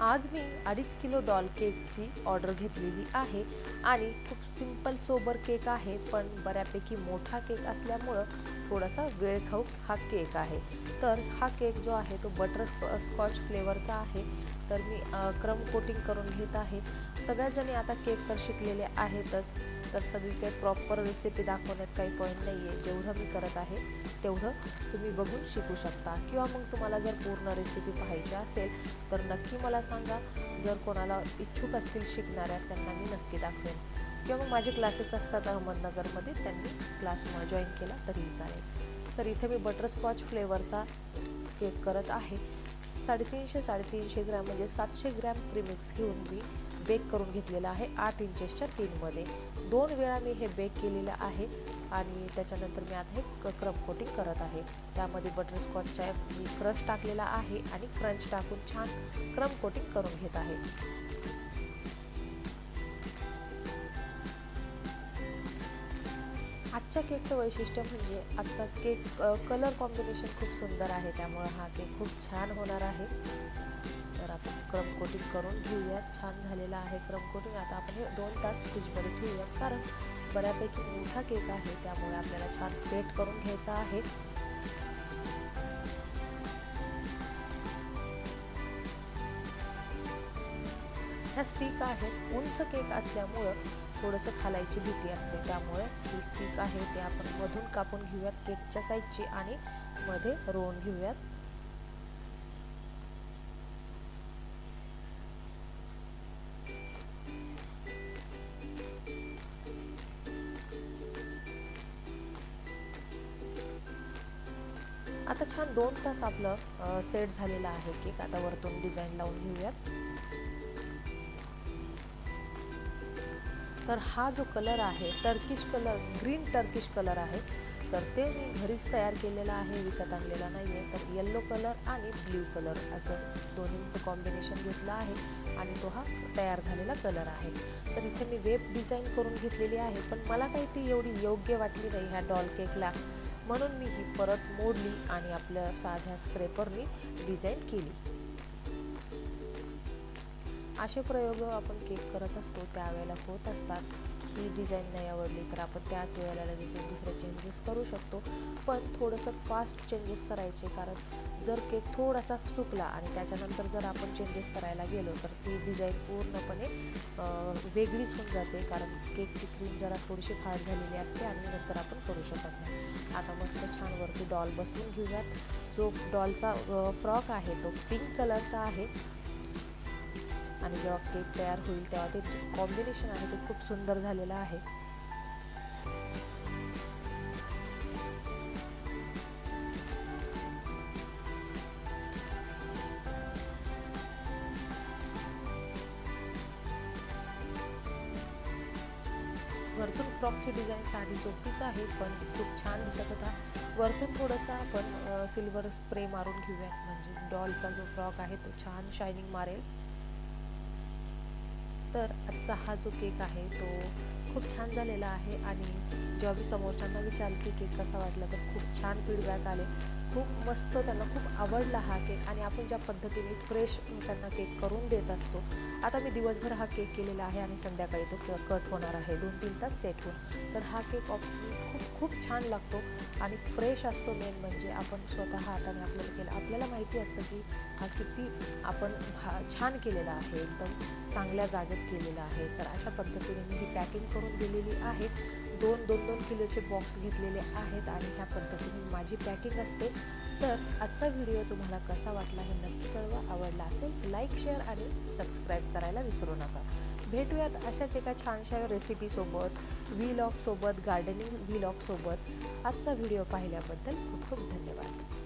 आज मी अडीच kilo doll केकची ऑर्डर घेतलेली आहे आणि खूप सिंपल सोबर केक आहे पण बऱ्यापैकी मोठा केक असल्यामुळं थोडासा वेळ खाऊ हा केक आहे. तर हा केक जो आहे तो बटर स्कॉच फ्लेवरचा आहे. तर मी क्रम कोटिंग करून घेत आहे. सगळ्याजणी आता केक तर शिकलेले आहेतच तर सगळी काही प्रॉपर रेसिपी दाखवण्यात काही पॉईंट नाही आहे जेवढं मी करत आहे तेवढं तुम्ही बघून शिकू शकता. किंवा मग तुम्हाला जर पूर्ण रेसिपी पाहायची असेल तर नक्की मला सांगा. जर कोणाला इच्छुक असतील शिकणाऱ्या त्यांना मी नक्की दाखवेन. किंवा मग माझे क्लासेस असतात अहमदनगरमध्ये त्यांनी क्लास जॉईन केला तरीही चालेल. तर इथे मी बटरस्कॉच फ्लेवरचा केक करत आहे. साडेतीनशे साडेतीनशे ग्रॅम म्हणजे सातशे ग्रॅम प्रीमिक्स घेऊन मी बेक करून घेतलेलं आहे. आठ इंचेसच्या टीनमध्ये दोन वेळा मी हे बेक केलेलं आहे आणि त्याच्यानंतर मी आता हे क्रम कोटिंग करत आहे. त्यामध्ये बटरस्कॉचचा मी क्रश टाकलेला आहे आणि क्रंच टाकून छान क्रम कोटिंग करून घेत आहे. आजच्या केकचं वैशिष्ट्य म्हणजे आजचा केक कलर कॉम्बिनेशन खूप सुंदर आहे. त्यामुळं हा केक खूप छान होणार आहे. तर आपण क्रम कोटिंग करून घेऊयात. छान झालेला आहे क्रम कोटिंग आता आपण हे दोन तास फ्रीजमध्ये ठेवूयात. कारण बऱ्यापैकी मोठा केक आहे. त्यामुळे आपल्याला छान सेट करून घ्यायचा आहे. ह्या स्टिक आहेत उंच केक असल्यामुळं थोडंसं खालायची भीती असते. त्यामुळे ही स्टिक आहे ते आपण मधून कापून घेऊयात केकच्या साईजची आणि मध्ये रोवून घेऊयात. आता छान दोन तास आपलं सेट झालेलं आहे केक. आता वरतून डिझाईन लावून घेऊयात. तर हा जो कलर आहे Turkish colour green Turkish colour आहे तर ते मी घरीच तयार केलेलं आहे विकत आणलेला नाही आहे तर येल्लो कलर आणि ब्ल्यू कलर असं दोन्हींचं कॉम्बिनेशन घेतलं आहे आणि तो हा तयार झालेला कलर आहे. तर इथे मी वेब डिझाईन करून घेतलेली आहे पण मला काही ती एवढी योग्य वाटली नाही ह्या डॉल केकला म्हणून मी ही परत मोडली आणि आपल्या साध्या स्क्रेपरनी डिझाईन केली. असे प्रयोग आपण केक करत असतो त्यावेळेला होत असतात. ही डिझाईन नाही आवडली तर आपण त्याच वेळेला लगेच दुसरे चेंजेस करू शकतो. पण थोडंसं फास्ट चेंजेस करायचे कारण जर केक थोडासा चुकला आणि त्याच्यानंतर जर आपण चेंजेस करायला गेलो तर ती डिझाईन पूर्णपणे वेगळीच होऊन जाते. कारण केकची क्रीम जरा थोडीशी फार झालेली असते आणि नंतर आपण करू शकत नाही. आता मस्त छान वरती डॉल बसवून घेऊयात. जो डॉलचा फ्रॉक आहे तो पिंक कलरचा आहे. आणि जेव्हा केक तयार होईल तेव्हा ते कॉम्बिनेशन आहे ते खूप सुंदर झालेलं आहे. वरतून फ्रॉकची डिझाईन साधी सोपीच आहे पण खूप छान दिसत होता. वरतून थोडंसं आपण सिल्वर स्प्रे मारून घेऊयात. म्हणजे डॉलचा जो फ्रॉक आहे तो छान शायनिंग मारेल. तर आजचा हा जो केक आहे तो खूप छान झालेला आहे आणि जेव्हा मी समोरच्यांना विचारलं की केक कसा वाटला तर खूप छान फीडबॅक आले. खूप मस्त त्यांना खूप आवडला हा केक आणि आपण ज्या पद्धतीने फ्रेश त्यांना केक करून देत असतो. आता मी दिवसभर हा केक केलेला आहे आणि संध्याकाळी तो कट होणार आहे. दोन तीन तास सेट होऊन तर हा केक ऑफ खूप खूप छान लागतो आणि फ्रेश असतो मेन म्हणजे आपण स्वतः हाताने आपल्याला केला. आपल्याला माहिती असतं की हा किती आपण छान केलेला आहे. एकदम चांगल्या जागेत केलेला आहे. तर अशा पद्धतीने मी ही पॅकिंग करून दिलेली आहे दोन दोन दोन किलोचे बॉक्स घेतलेले आहेत आणि ह्या पद्धतीने माझी पॅकिंग असते. तर आजचा व्हिडिओ तुम्हाला कसा वाटला हे नक्की कळवा. आवडला असेल लाईक शेअर आणि सबस्क्राईब करायला विसरू नका. भेटूयात अशाच एका छानशा रेसिपीसोबत व्हीलॉगसोबत गार्डनिंग व्हीलॉगसोबत आजचा व्हिडिओ पाहिल्याबद्दल खूप खूप धन्यवाद.